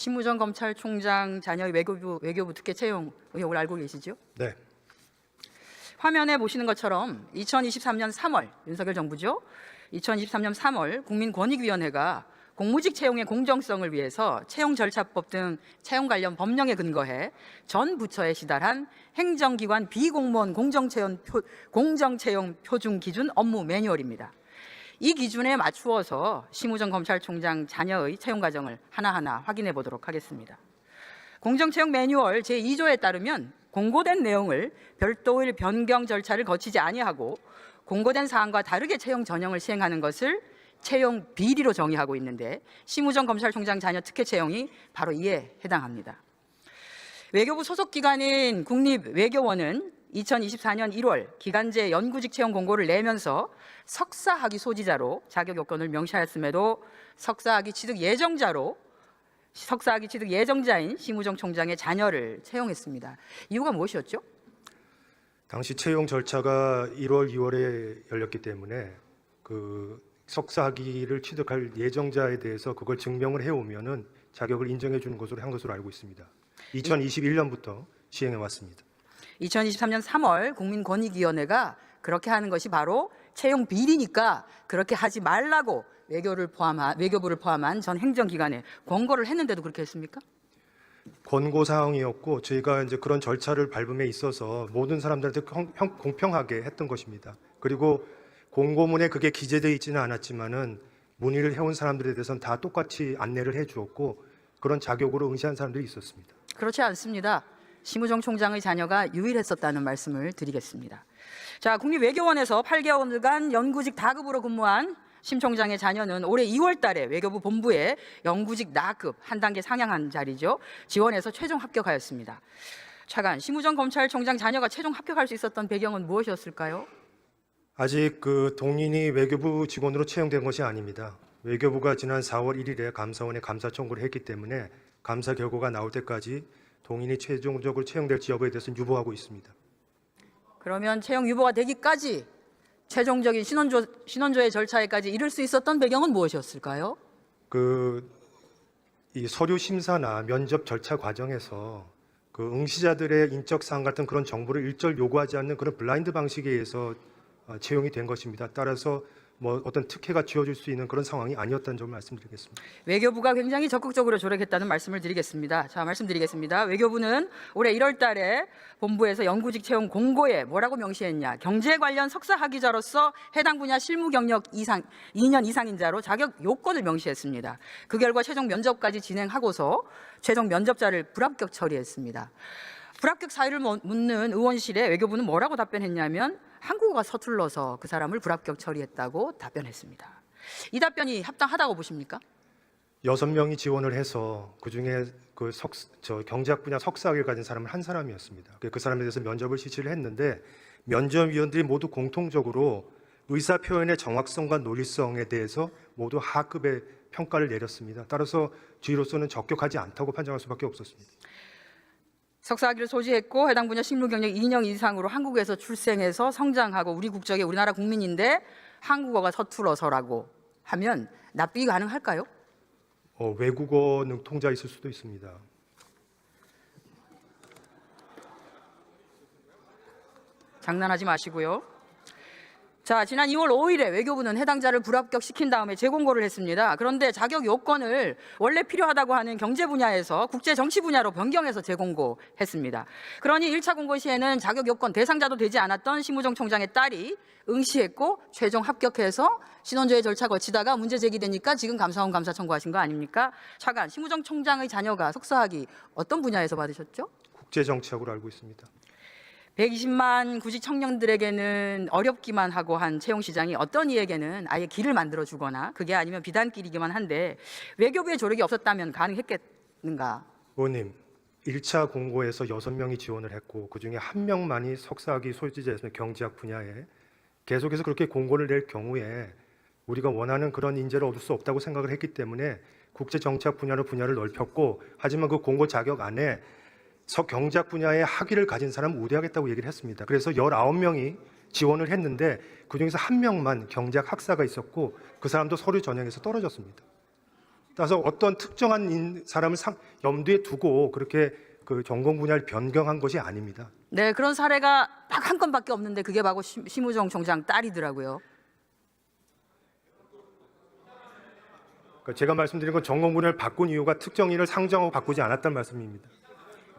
심우정 검찰총장 자녀의 외교부 외교부 특혜 채용 의혹을 알고 계시죠? 네. 화면에 보시는 것처럼 2023년 3월 윤석열 정부죠. 2023년 3월 국민권익위원회가 공무직 채용의 공정성을 위해서 채용 절차법 등 채용 관련 법령에 근거해 전 부처에 시달한 행정기관 비공무원 공정채용, 표, 공정채용 표준 기준 업무 매뉴얼입니다. 이 기준에 맞추어서 심우정 검찰총장 자녀의 채용 과정을 하나하나 확인해 보도록 하겠습니다. 공정채용 매뉴얼 제2조에 따르면 공고된 내용을 별도의 변경 절차를 거치지 아니하고 공고된 사항과 다르게 채용 전형을 시행하는 것을 채용 비리로 정의하고 있는데 심우정 검찰총장 자녀 특혜 채용이 바로 이에 해당합니다. 외교부 소속 기관인 국립외교원은 2024년 1월 기간제 연구직 채용 공고를 내면서 석사학위 소지자로 자격 요건을 명시하였음에도 석사학위 취득 예정자로 석사학위 취득 예정자인 심우정 총장의 자녀를 채용했습니다. 이유가 무엇이었죠? 당시 채용 절차가 1월, 2월에 열렸기 때문에 그 석사 학위를 취득할 예정자에 대해서 그걸 증명을 해오면은 자격을 인정해 주는 것으로 한 것으로 알고 있습니다. 2021년부터 시행해 왔습니다. 2023년 3월 국민권익위원회가 그렇게 하는 것이 바로 채용 비리니까 그렇게 하지 말라고 외교를 포함한 외교부를 포함한 전 행정기관에 권고를 했는데도 그렇게 했습니까? 권고 사항이었고 저희가 이제 그런 절차를 밟음에 있어서 모든 사람들한테 형- 형- 공평하게 했던 것입니다. 그리고 공고문에 그게 기재되어 있지는 않았지만은 문의를 해온 사람들에 대해서는 다 똑같이 안내를 해주었고 그런 자격으로 응시한 사람들이 있었습니다. 그렇지 않습니다. 심우정 총장의 자녀가 유일했었다는 말씀을 드리겠습니다. 자, 국립외교원에서 8개월간 연구직 다급으로 근무한 심 총장의 자녀는 올해 2월 달에 외교부 본부에 연구직 나급 한 단계 상향한 자리죠. 지원해서 최종 합격하였습니다. 차관, 심우정 검찰총장 자녀가 최종 합격할 수 있었던 배경은 무엇이었을까요? 아직 그 동인이 외교부 직원으로 채용된 것이 아닙니다. 외교부가 지난 4월 1일에 감사원에 감사 청구를 했기 때문에 감사 결과가 나올 때까지 동인이 최종적으로 채용될지 여부에 대해서는 유보하고 있습니다. 그러면 채용 유보가 되기까지 최종적인 신원조, 신원조회 절차에까지 이를 수 있었던 배경은 무엇이었을까요? 그 이 서류 심사나 면접 절차 과정에서 그 응시자들의 인적 사항 같은 그런 정보를 일절 요구하지 않는 그런 블라인드 방식에 의해서 어, 채용이 된 것입니다. 따라서 뭐 어떤 특혜가 지어질 수 있는 그런 상황이 아니었다는 점을 말씀드리겠습니다. 외교부가 굉장히 적극적으로 조력했다는 말씀을 드리겠습니다. 자, 말씀드리겠습니다. 외교부는 올해 1월 달에 본부에서 연구직 채용 공고에 뭐라고 명시했냐. 경제 관련 석사 학위자로서 해당 분야 실무 경력 이상 2년 이상인 자로 자격 요건을 명시했습니다. 그 결과 최종 면접까지 진행하고서 최종 면접자를 불합격 처리했습니다. 불합격 사유를 뭐- 묻는 의원실에 외교부는 뭐라고 답변했냐면 한국어가 서툴러서 그 사람을 불합격 처리했다고 답변했습니다. 이 답변이 합당하다고 보십니까? 여섯 명이 지원을 해서 그 중에 그 석, 저 경제학 분야 석사학위를 가진 사람은 한 사람이었습니다. 그 사람에 대해서 면접을 실시를 했는데 면접위원들이 모두 공통적으로 의사 표현의 정확성과 논리성에 대해서 모두 하급의 평가를 내렸습니다. 따라서 주의로서는 적격하지 않다고 판정할 수밖에 없었습니다. 석사학위를 소지했고 해당 분야 실무 경력 2년 이상으로 한국에서 출생해서 성장하고 우리 국적의 우리나라 국민인데 한국어가 서툴어서라고 하면 납득이 가능할까요? 어, 외국어 능통자 있을 수도 있습니다. 장난하지 마시고요. 자, 지난 2월 5일에 외교부는 해당자를 불합격시킨 다음에 재공고를 했습니다. 그런데 자격 요건을 원래 필요하다고 하는 경제 분야에서 국제 정치 분야로 변경해서 재공고했습니다. 그러니 1차 공고 시에는 자격 요건 대상자도 되지 않았던 심우정 총장의 딸이 응시했고 최종 합격해서 신원조회 절차 거치다가 문제 제기되니까 지금 감사원 감사 청구하신 거 아닙니까? 차관 심우정 총장의 자녀가 석사학위 어떤 분야에서 받으셨죠? 국제 정치학으로 알고 있습니다. 120만 구직 청년들에게는 어렵기만 하고 한 채용 시장이 어떤 이에게는 아예 길을 만들어 주거나 그게 아니면 비단길이기만 한데 외교부의 조력이 없었다면 가능했겠는가? 의원님, 1차 공고에서 6명이 지원을 했고 그중에 한 명만이 석사학위 소지자였으면 경제학 분야에 계속해서 그렇게 공고를 낼 경우에 우리가 원하는 그런 인재를 얻을 수 없다고 생각을 했기 때문에 국제 정치학 분야로 분야를 넓혔고 하지만 그 공고 자격 안에 서 경제학 분야의 학위를 가진 사람을 우대하겠다고 얘기를 했습니다. 그래서 19명이 지원을 했는데 그중에서 한 명만 경제학 학사가 있었고 그 사람도 서류 전형에서 떨어졌습니다. 따라서 어떤 특정한 인- 사람을 상- 염두에 두고 그렇게 그 전공 분야를 변경한 것이 아닙니다. 네, 그런 사례가 딱 한 건밖에 없는데 그게 바로 심- 심우정 총장 딸이더라고요. 그러니까 제가 말씀드린 건 전공 분야를 바꾼 이유가 특정인을 상정하고 바꾸지 않았다는 말씀입니다.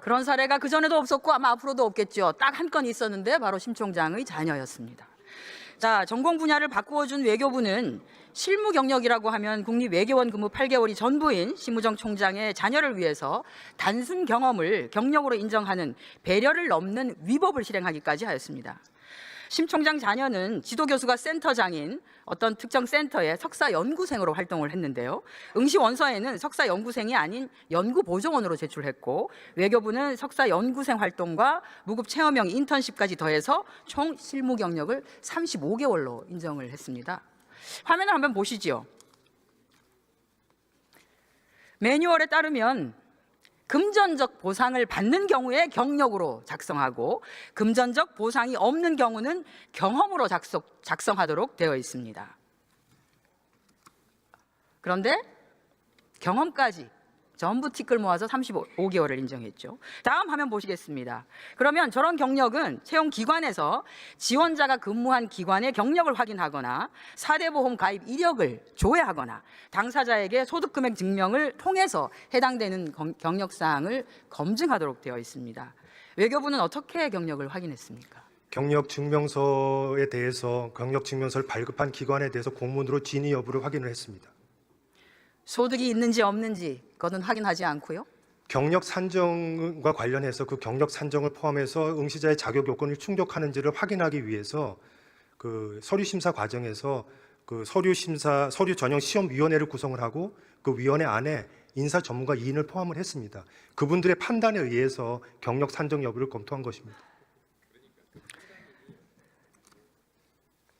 그런 사례가 그 전에도 없었고 아마 앞으로도 없겠죠. 딱 한 건 있었는데 바로 심 총장의 자녀였습니다. 자, 전공 분야를 바꾸어 준 외교부는 실무 경력이라고 하면 국립외교원 근무 8개월이 전부인 심우정 총장의 자녀를 위해서 단순 경험을 경력으로 인정하는 배려를 넘는 위법을 실행하기까지 하였습니다. 심 총장 자녀는 지도 교수가 센터장인 어떤 특정 센터의 석사 연구생으로 활동을 했는데요. 응시 원서에는 석사 연구생이 아닌 연구 보조원으로 제출했고 외교부는 석사 연구생 활동과 무급 체험형 인턴십까지 더해서 총 실무 경력을 35개월로 인정을 했습니다. 화면을 한번 보시죠. 매뉴얼에 따르면 금전적 보상을 받는 경우에 경력으로 작성하고 금전적 보상이 없는 경우는 경험으로 작성, 작성하도록 되어 있습니다. 그런데 경험까지 전부 티끌 모아서 35개월을 인정했죠. 다음 화면 보시겠습니다. 그러면 저런 경력은 채용 기관에서 지원자가 근무한 기관의 경력을 확인하거나 사대보험 가입 이력을 조회하거나 당사자에게 소득 금액 증명을 통해서 해당되는 경- 경력 사항을 검증하도록 되어 있습니다. 외교부는 어떻게 경력을 확인했습니까? 경력 증명서에 대해서 경력 증명서를 발급한 기관에 대해서 공문으로 진위 여부를 확인을 했습니다. 소득이 있는지 없는지 그거는 확인하지 않고요. 경력 산정과 관련해서 그 경력 산정을 포함해서 응시자의 자격 요건을 충족하는지를 확인하기 위해서 그 서류 심사 과정에서 그 서류 심사 서류 전형 시험 위원회를 구성을 하고 그 위원회 안에 인사 전문가 2인을 포함을 했습니다. 그분들의 판단에 의해서 경력 산정 여부를 검토한 것입니다.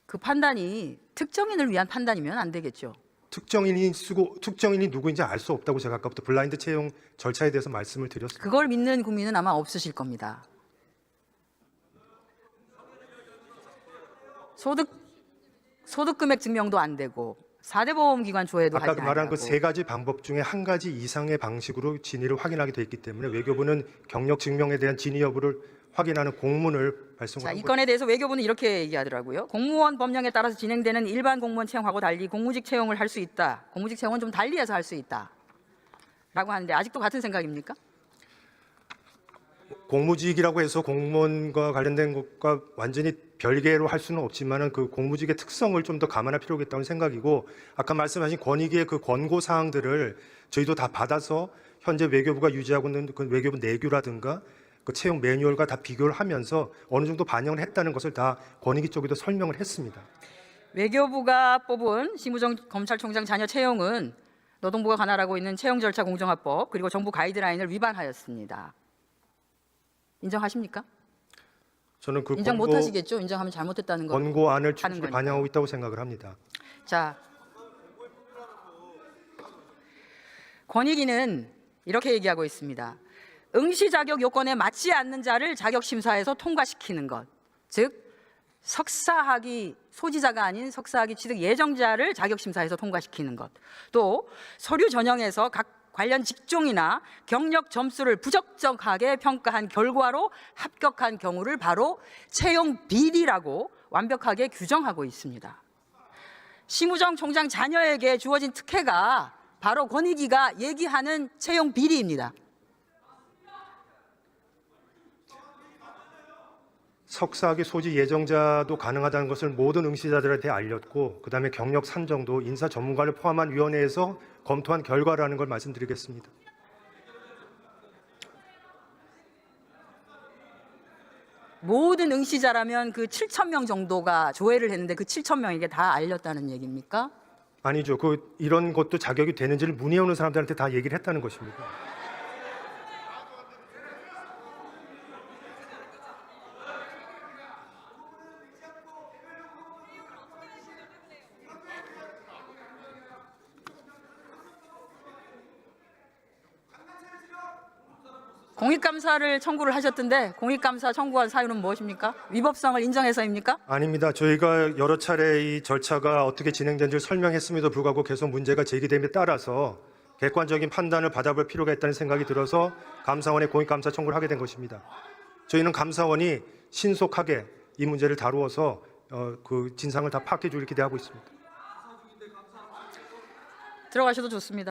그 판단이 특정인을 위한 판단이면 안 되겠죠. 특정인이 쓰고 특정인이 누구인지 알 수 없다고 제가 아까부터 블라인드 채용 절차에 대해서 말씀을 드렸습니다. 그걸 믿는 국민은 아마 없으실 겁니다. 소득 소득 금액 증명도 안 되고 사대보험 기관 조회도 아까 하지 그 말한 그 세 가지 방법 중에 한 가지 이상의 방식으로 진위를 확인하게 돼 있기 때문에 외교부는 경력 증명에 대한 진위 여부를 확인하는 공문을 발송을 자, 한이 거- 건에 대해서 외교부는 이렇게 얘기하더라고요. 공무원 법령에 따라서 진행되는 일반 공무원 채용하고 달리 공무직 채용을 할 수 있다. 공무직 채용은 좀 달리해서 할 수 있다. 라고 하는데 아직도 같은 생각입니까? 공무직이라고 해서 공무원과 관련된 것과 완전히 별개로 할 수는 없지만은 그 공무직의 특성을 좀 더 감안할 필요가 있다는 생각이고 아까 말씀하신 권익위의 그 권고 사항들을 저희도 다 받아서 현재 외교부가 유지하고 있는 그 외교부 내규라든가 그 채용 매뉴얼과 다 비교를 하면서 어느 정도 반영을 했다는 것을 다 권익위 쪽에도 설명을 했습니다. 외교부가 뽑은 심우정 검찰총장 자녀 채용은 노동부가 관할하고 있는 채용 절차 공정화법 그리고 정부 가이드라인을 위반하였습니다. 인정하십니까? 저는 그 인정 못 권고, 하시겠죠? 인정하면 잘못했다는 거. 권고안을 거니까. 반영하고 있다고 생각을 합니다. 자, 권익위는 이렇게 얘기하고 있습니다. 응시 자격 요건에 맞지 않는 자를 자격 심사에서 통과시키는 것, 즉 석사학위 소지자가 아닌 석사학위 취득 예정자를 자격 심사에서 통과시키는 것, 또 서류 전형에서 각 관련 직종이나 경력 점수를 부적정하게 평가한 결과로 합격한 경우를 바로 채용 비리라고 완벽하게 규정하고 있습니다. 심우정 총장 자녀에게 주어진 특혜가 바로 권익위가 얘기하는 채용 비리입니다. 석사학위 소지 예정자도 가능하다는 것을 모든 응시자들한테 알렸고 그다음에 경력 산정도 인사 전문가를 포함한 위원회에서 검토한 결과라는 걸 말씀드리겠습니다. 모든 응시자라면 그 7천 명 정도가 조회를 했는데 그 7천 명에게 다 알렸다는 얘기입니까? 아니죠. 그 이런 것도 자격이 되는지를 문의 오는 사람들한테 다 얘기를 했다는 것입니다. 공익감사를 청구를 하셨던데 공익감사 청구한 사유는 무엇입니까? 위법성을 인정해서입니까? 아닙니다. 저희가 여러 차례 이 절차가 어떻게 진행된지를 설명했음에도 불구하고 계속 문제가 제기됨에 따라서 객관적인 판단을 받아볼 필요가 있다는 생각이 들어서 감사원에 공익감사 청구를 하게 된 것입니다. 저희는 감사원이 신속하게 이 문제를 다루어서 어, 그 진상을 다 파악해 줄 기대하고 있습니다. 들어가셔도 좋습니다.